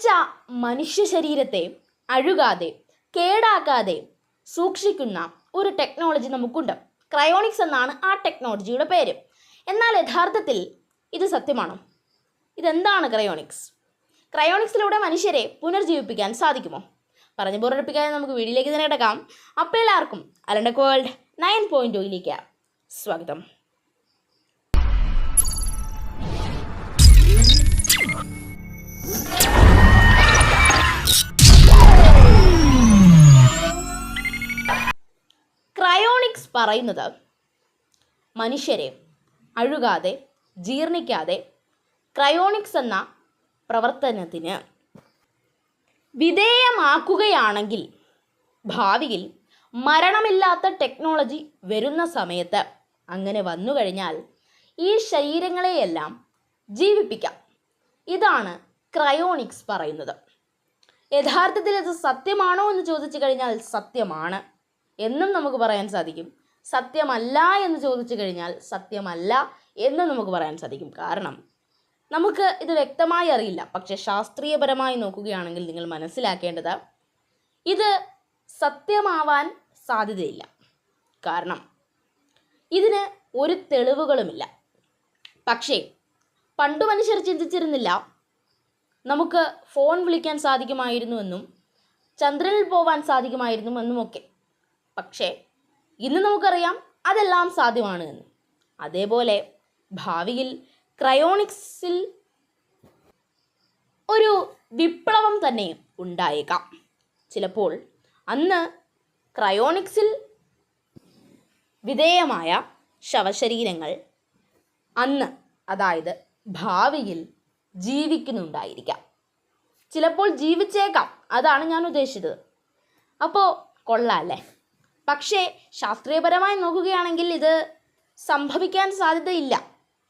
ജനിച്ച മനുഷ്യ ശരീരത്തെ അഴുകാതെ കേടാക്കാതെ സൂക്ഷിക്കുന്ന ഒരു ടെക്നോളജി നമുക്കുണ്ട്. ക്രയോണിക്സ് എന്നാണ് ആ ടെക്നോളജിയുടെ പേര്. എന്നാൽ യഥാർത്ഥത്തിൽ ഇത് സത്യമാണ്? ഇതെന്താണ് ക്രയോണിക്സ് ക്രയോണിക്സിലൂടെ മനുഷ്യരെ പുനർജീവിപ്പിക്കാൻ സാധിക്കുമോ? പറഞ്ഞു ബോറടിപ്പിക്കാതെ നമുക്ക് വീഡിയോയിലേക്ക് തന്നെ കിടക്കാം. അപ്പോൾ എല്ലാവർക്കും അലണ്ടക് വേൾഡ് നയൻ പോയിന്റ് ഒയിലേക്ക് സ്വാഗതം. പറയുന്നത്. മനുഷ്യരെ അഴുകാതെ ജീർണിക്കാതെ ക്രയോണിക്സ് എന്ന പ്രവർത്തനത്തിന് വിധേയമാക്കുകയാണെങ്കിൽ ഭാവിയിൽ മരണമില്ലാത്ത ടെക്നോളജി വരുന്ന സമയത്ത് അങ്ങനെ വന്നു കഴിഞ്ഞാൽ ഈ ശരീരങ്ങളെയെല്ലാം ജീവിപ്പിക്കാം. ഇതാണ് ക്രയോണിക്സ് പറയുന്നത്. യഥാർത്ഥത്തിൽ അത് സത്യമാണോ എന്ന് ചോദിച്ചു കഴിഞ്ഞാൽ സത്യമാണ്. എന്നും നമുക്ക് പറയാൻ സാധിക്കും. സത്യമല്ല എന്ന് ചോദിച്ചു കഴിഞ്ഞാൽ സത്യമല്ല എന്ന് നമുക്ക് പറയാൻ സാധിക്കും. കാരണം നമുക്ക് ഇത് വ്യക്തമായി അറിയില്ല. പക്ഷെ ശാസ്ത്രീയപരമായി നോക്കുകയാണെങ്കിൽ നിങ്ങൾ മനസ്സിലാക്കേണ്ടത് ഇത് സത്യമാവാൻ സാധ്യതയില്ല. കാരണം ഇതിന് ഒരു തെളിവുകളുമില്ല. പക്ഷേ പണ്ടു മനുഷ്യർ ചിന്തിച്ചിരുന്നില്ല നമുക്ക് ഫോൺ വിളിക്കാൻ സാധിക്കുമായിരുന്നുവെന്നും ചന്ദ്രനിൽ പോവാൻ സാധിക്കുമായിരുന്നു എന്നുമൊക്കെ. പക്ഷേ ഇന്ന് നമുക്കറിയാം അതെല്ലാം സാധ്യമാണ് എന്ന്. അതേപോലെ ഭാവിയിൽ ക്രയോണിക്സിൽ ഒരു വിപ്ലവം തന്നെ ഉണ്ടായേക്കാം. ചിലപ്പോൾ അന്ന് ക്രയോണിക്സിൽ വിധേയമായ ശവശരീരങ്ങൾ അന്ന് അതായത് ഭാവിയിൽ ജീവിക്കുന്നുണ്ടായിരിക്കാം. ചിലപ്പോൾ ജീവിച്ചേക്കാം അതാണ് ഞാൻ ഉദ്ദേശിച്ചത്. അപ്പോൾ കൊള്ളാം അല്ലേ? പക്ഷേ ശാസ്ത്രീയപരമായി നോക്കുകയാണെങ്കിൽ ഇത് സംഭവിക്കാൻ സാധ്യതയില്ല.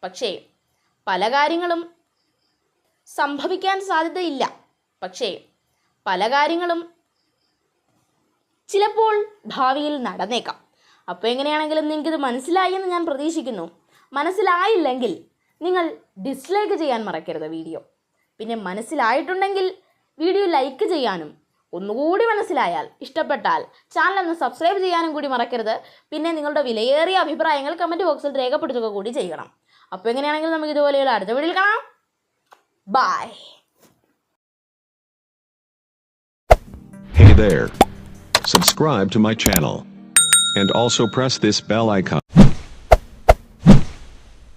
പക്ഷേ പല കാര്യങ്ങളും സംഭവിക്കാൻ സാധ്യതയില്ല. പക്ഷേ പല കാര്യങ്ങളും ചിലപ്പോൾ ഭാവിയിൽ നടന്നേക്കാം. അപ്പോൾ എങ്ങനെയാണെങ്കിലും നിങ്ങൾക്കിത് മനസ്സിലായി എന്ന് ഞാൻ പ്രതീക്ഷിക്കുന്നു. മനസ്സിലായില്ലെങ്കിൽ നിങ്ങൾ ഡിസ്ലൈക്ക് ചെയ്യാൻ മറക്കരുത് വീഡിയോ. പിന്നെ മനസ്സിലായിട്ടുണ്ടെങ്കിൽ വീഡിയോ ലൈക്ക് ചെയ്യാനും ഒന്നുകൂടി മനസ്സിലായാൽ ഇഷ്ടപ്പെട്ടാൽ ചാനൽ ഒന്ന് സബ്സ്ക്രൈബ് ചെയ്യാനും കൂടി മറക്കരുത് പിന്നെ നിങ്ങളുടെ വിലയേറിയ അഭിപ്രായങ്ങൾ കമന്റ് ബോക്സിൽ രേഖപ്പെടുത്തുക കൂടി ചെയ്യണം അപ്പോൾ എങ്ങനെയാണെങ്കിലും നമുക്ക് ഇതുപോലെയുള്ള അടുത്ത വീഡിയോയിൽ കാണാം bye Hey there. Subscribe to my channel. And also press this bell icon.